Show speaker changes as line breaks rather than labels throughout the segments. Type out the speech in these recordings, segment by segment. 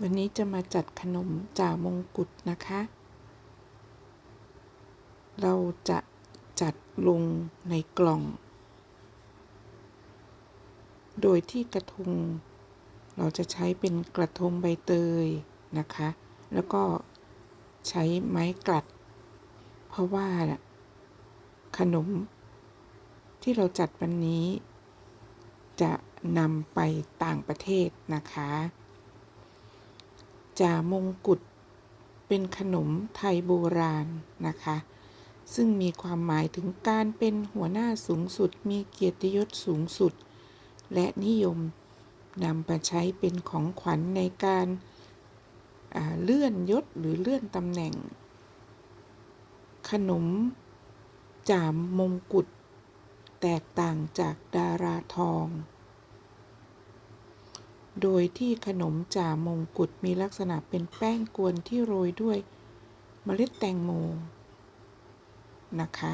วันนี้จะมาจัดขนมจ่ามงกุฎนะคะ เราจะจัดลงในกล่อง โดยที่กระทง เราจะใช้เป็นกระทงใบเตยนะคะ แล้วก็ใช้ไม้กลัด เพราะว่าขนมที่เราจัดวันนี้ จะนำไปต่างประเทศนะคะ จ่ามงกุฎเป็นขนมไทยโบราณนะคะ ซึ่งมีความหมายถึงการเป็นหัวหน้าสูงสุด มีเกียรติยศสูงสุด และนิยมนำไปใช้เป็นของขวัญในการเลื่อนยศหรือเลื่อนตำแหน่ง ขนมจ่ามมงกุฎแตกต่างจากดาราทอง โดยที่ขนมจ่ามงกุฎมีลักษณะเป็นแป้งกวนที่โรยด้วยเมล็ดแตงโมนะคะ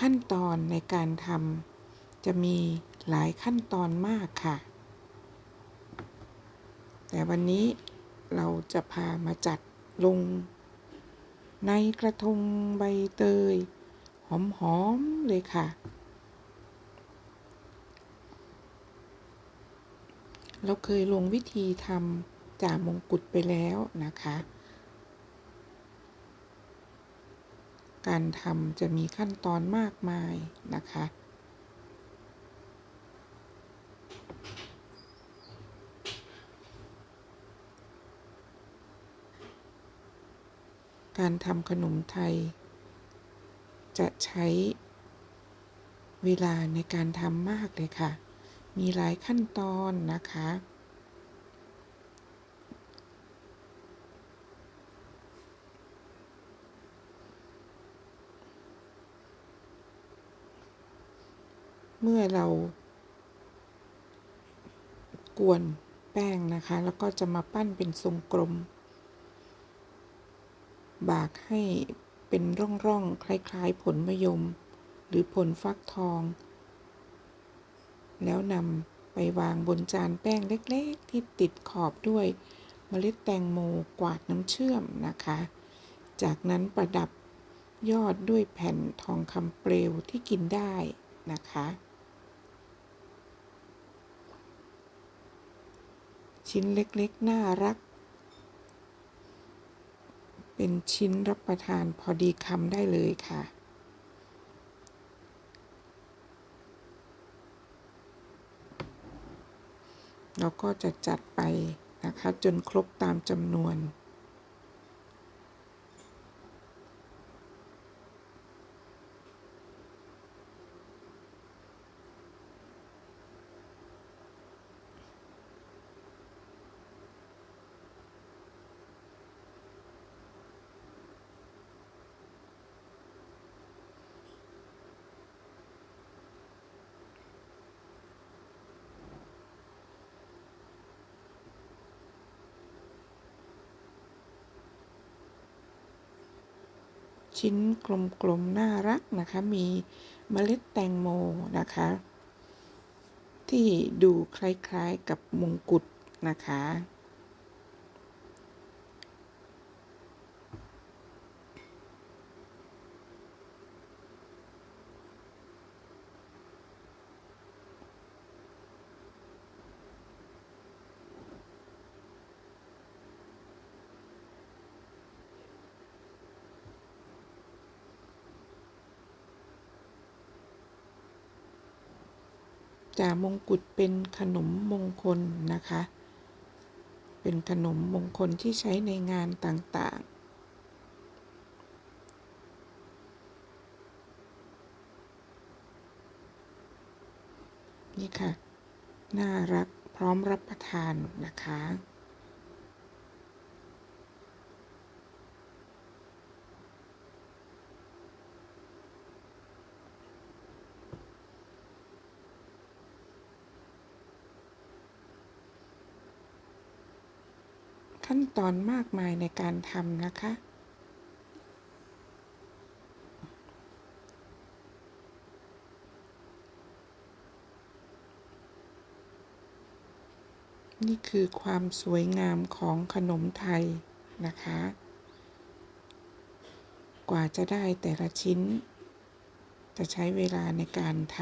ขั้นตอนในการทำจะมีหลายขั้นตอนมากค่ะ แต่วันนี้เราจะพามาจัดลง ในกระทงใบเตย หอม ๆ เลยค่ะ เราเคยลงวิธีทำจ่ามงกุฎไปแล้วนะคะ การทำจะมีขั้นตอนมากมายนะคะการทำขนมไทย จะใช้เวลาในการทำมากเลยค่ะ มีหลายขั้นตอนนะคะ เมื่อเรา กวนแป้งนะคะ แล้วก็จะมาปั้นเป็นทรงกลม บากให้เป็นร่องๆ คล้าย ๆ ผลมะยม หรือผลฟักทอง แล้วนำไปวางบนจานแป้งเล็กๆ ที่ติดขอบด้วยเมล็ดแตงโมกวาดน้ำเชื่อมนะคะ จากนั้นประดับยอดด้วยแผ่นทองคำเปลวที่กินได้นะคะ ชิ้นเล็กๆ น่ารัก เป็นชิ้นรับประทานพอดีคำได้เลยค่ะ เราก็จะจัดไปนะคะจนครบตามจำนวน ชิ้นกลมๆ น่ารักนะคะ มีเมล็ดแตงโมนะคะ ที่ดูคล้ายๆกับมงกุฎนะคะ จ่ามงกุฎเป็นขนมมงคลนะคะ เป็นขนมมงคลที่ใช้ในงานต่างๆนี่ค่ะ น่ารักพร้อมรับประทานนะคะ ขั้นตอนมากมายในการทำนะคะ นี่คือความสวยงามของขนมไทยนะคะ กว่าจะได้แต่ละชิ้น จะใช้เวลาในการท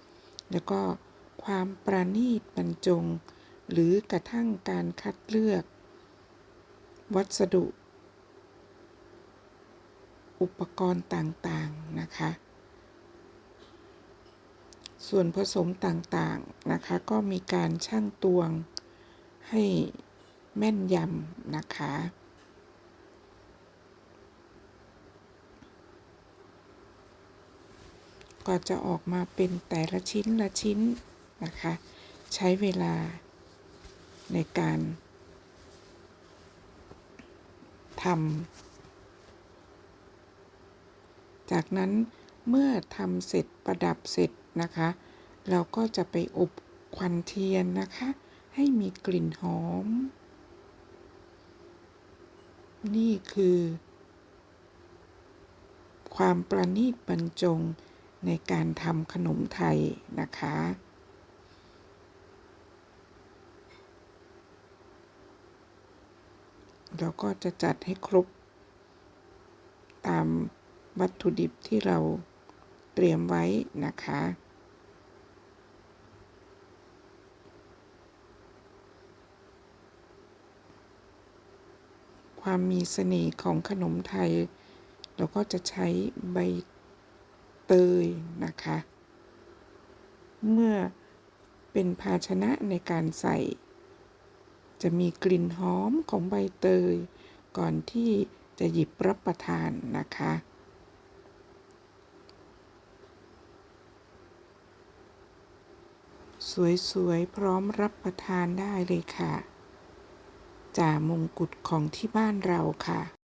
ำแล้วก็ความประณีตบรรจง หรือกระทั่งการคัดเลือก วัสดุ อุปกรณ์ต่างๆนะคะ ส่วนผสมต่างๆนะคะ ก็มีการชั่งตวงให้แม่นยำนะคะก็จะออกมาเป็นแต่ละชิ้นละชิ้นนะคะ ใช้เวลาในการ ทำจากนั้นเมื่อทำเสร็จประดับเสร็จนะคะ เราก็จะไปอบควันเทียนนะคะ ให้มีกลิ่นหอม นี่คือ ความประณีตบรรจงในการทำขนมไทยนะคะ เราก็จะจัดให้ครบ ตามวัตถุดิบที่เราเตรียมไว้นะคะ ความมีเสน่ห์ของขนมไทย เราก็จะใช้ใบเตยนะคะ เมื่อเป็นภาชนะในการใส่ จะมีกลิ่นหอมของใบเตย ก่อนที่จะหยิบรับประทานนะคะ สวยๆ พร้อมรับประทานได้เลยค่ะ จ่ามงกุฎของที่บ้านเราค่ะ